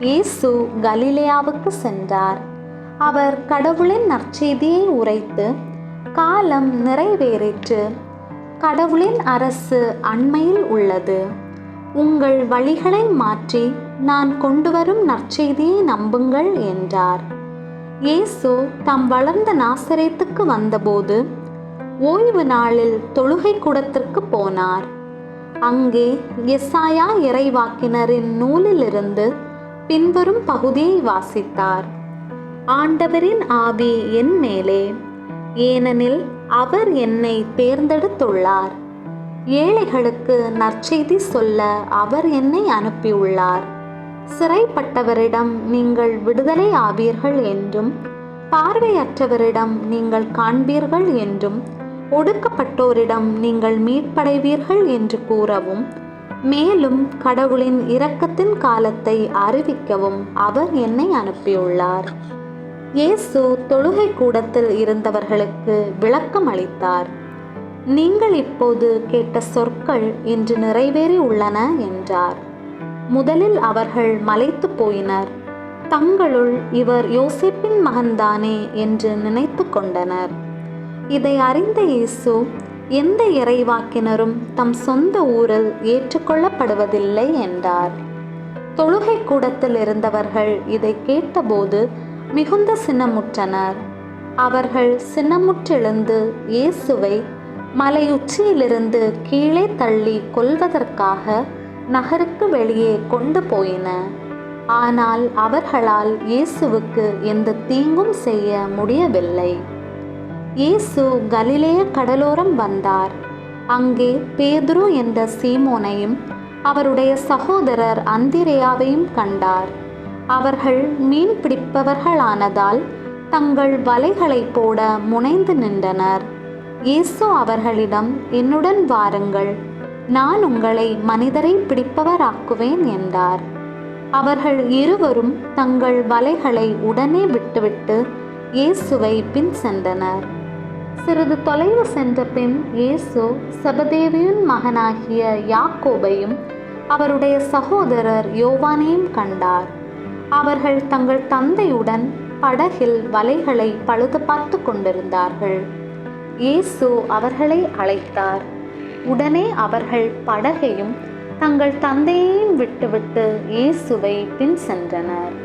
இயேசு கலிலேயாவுக்கு சென்றார். அவர் கடவுளின் நற்செய்தியை உரைத்து காலம் நிறைவேறிற்று. கடவுளின் அரசு அண்மையில் உள்ளது. உங்கள் வழிகளை மாற்றி நான் கொண்டு வரும் நற்செய்தியை நம்புங்கள் என்றார். இயேசு தாம் வளர்ந்த நாசரேத்துக்கு வந்தபோது ஓய்வு நாளில் தொழுகை கூடத்திற்கு போனார். அங்கே எஸ்ஸாயா இறைவாக்கினரின் நூலிலிருந்து பின்வரும் பகுதியை வாசித்தார். ஆண்டவரின் ஆவி என் மேலே ஏனெனில் அவர் என்னை தேர்ந்தெடுத்துள்ளார். ஏழைகளுக்கு நற்செய்தி சொல்ல அவர் என்னை அனுப்பியுள்ளார். சிறைப்பட்டவரிடம் நீங்கள் விடுதலை ஆவீர்கள் என்றும் பார்வையற்றவரிடம் நீங்கள் காண்பீர்கள் என்றும் ஒடுக்கப்பட்டோரிடம் நீங்கள் மீட்படைவீர்கள் என்று கூறவும் மேலும் கடவுளின் இரக்கத்தின் காலத்தை அறிவிக்கவும் அவர் என்னை அனுப்பியுள்ளார். இயேசு தொழுகை கூடத்தில் இருந்தவர்களுக்கு விளக்கம் அளித்தார். நீங்கள் இப்போது கேட்ட சொற்கள் இன்று நிறைவேறி உள்ளன என்றார். முதலில் அவர்கள் மலைத்து போயினர். தங்களுள் இவர் யோசிப்பின் மகன்தானே என்று நினைத்து கொண்டனர். இதை அறிந்த இயேசு எந்த இறைவாக்கினரும் தம் சொந்த ஊரில் ஏற்றுக்கொள்ளப்படுவதில்லை என்றார். தொழுகை கூடத்தில் இருந்தவர்கள் இதை கேட்டபோது மிகுந்த சினமுற்றனர். அவர்கள் சினமுற்றெழுந்து இயேசுவை மலையுச்சியிலிருந்து கீழே தள்ளி கொல்வதற்காக நகருக்கு வெளியே கொண்டு போயின. ஆனால் அவர்களால் இயேசுவுக்கு எந்த தீங்கும் செய்ய முடியவில்லை. இயேசு கலிலேய கடலோரம் வந்தார். அங்கே பேதுரு என்ற சீமோனையும் அவருடைய சகோதரர் அந்திரேயாவையும் கண்டார். அவர்கள் மீன் பிடிப்பவர்களானதால் தங்கள் வலைகளை போட முனைந்து நின்றனர். இயேசு அவர்களிடம் என்னுடன் வாருங்கள் நான் உங்களை மனிதரை பிடிப்பவராக்குவேன் என்றார். அவர்கள் இருவரும் தங்கள் வலைகளை உடனே விட்டுவிட்டு இயேசுவை பின் சென்றனர். சிறிது தொலைவு சென்ற பின் இயேசு சபதேவியின் மகனாகிய யாக்கோபையும் அவருடைய சகோதரர் யோவானையும் கண்டார். அவர்கள் தங்கள் தந்தையுடன் படகில் வலைகளை பழுது பார்த்து கொண்டிருந்தார்கள். இயேசு அவர்களை அழைத்தார். உடனே அவர்கள் படகையும் தங்கள் தந்தையையும் விட்டுவிட்டு இயேசுவை பின் சென்றனர்.